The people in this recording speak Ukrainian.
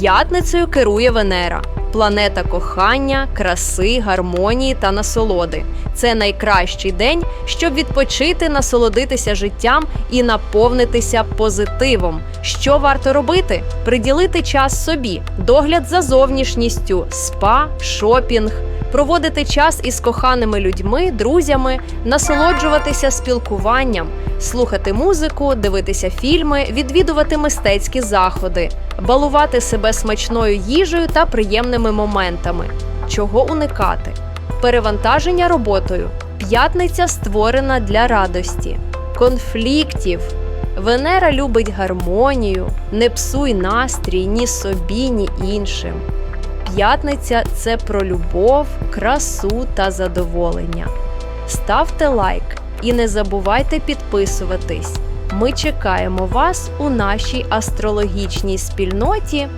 П'ятницею керує Венера. Планета кохання, краси, гармонії та насолоди. Це найкращий день, щоб відпочити, насолодитися життям і наповнитися позитивом. Що варто робити? Приділити час собі, догляд за зовнішністю, спа, шопінг, проводити час із коханими людьми, друзями, насолоджуватися спілкуванням, слухати музику, дивитися фільми, відвідувати мистецькі заходи, балувати себе смачною їжею та приємними моментами. Чого уникати? Перевантаження роботою. П'ятниця створена для радості, конфліктів. Венера любить гармонію, не псуй настрій ні собі, ні іншим. П'ятниця це про любов, красу та задоволення. Ставте лайк і не забувайте підписуватись. Ми чекаємо вас у нашій астрологічній спільноті